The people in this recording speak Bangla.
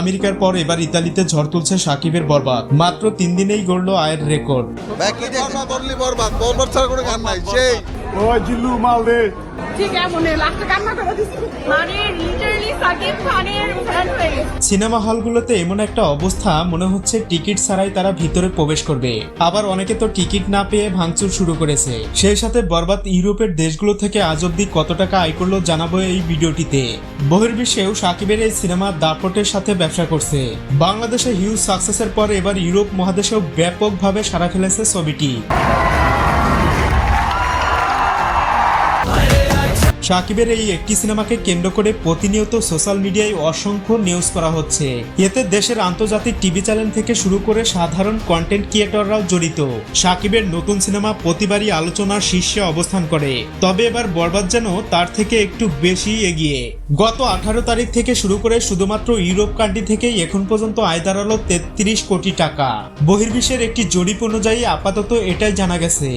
আমেরিকার পর এবার ইতালিতে ঝড় তুলছে সাকিবের বরবাদ। মাত্র তিন দিনেই গড়ল আয়ের রেকর্ড। ভাই কি বরবাদ। বরবাদ ছাড়া কোনো গান নাই। সেই। ওই জিল্লু মাল দে। ঠিক এমন লাস্টে কান্না করে দিছি। মানে লিটারালি সাকিব সিনেমা হলগুলোতে এমন একটা অবস্থা, মনে হচ্ছে টিকিট ছাড়াই তারা ভিতরে প্রবেশ করবে। আবার অনেকে তো টিকিট না পেয়ে ভাঙচুর শুরু করেছে। সেই সাথে বরবাদ ইউরোপের দেশগুলো থেকে আজ অব্দি কত টাকা আয় করল জানাব এই ভিডিওটিতে। বহির্বিশ্বেও সাকিবের এই সিনেমা দাপটের সাথে ব্যবসা করছে। বাংলাদেশে হিউজ সাকসেসের পর এবার ইউরোপ মহাদেশেও ব্যাপকভাবে সাড়া ফেলেছে ছবিটি। সাকিবের এই একটি সিনেমাকে কেন্দ্র করে প্রতিনিয়ত সোশ্যাল মিডিয়ায় অসংখ্য নিউজ করা হচ্ছে। এতে দেশের আন্তর্জাতিক টিভি চ্যানেল থেকে শুরু করে সাধারণ কন্টেন্ট ক্রিয়েটররাও জড়িত। সাকিবের নতুন সিনেমা প্রতিবারই আলোচনার শীর্ষে অবস্থান করে। তবে এবার বরবাদ যেন তার থেকে একটু বেশি এগিয়ে। গত আঠারো তারিখ থেকে শুরু করে শুধুমাত্র ইউরোপ কান্ট্রি থেকেই এখন পর্যন্ত আয় দাঁড়াল তেত্রিশ কোটি টাকা। বহির্বিশ্বের একটি জরিপ অনুযায়ী আপাতত এটাই জানা গেছে।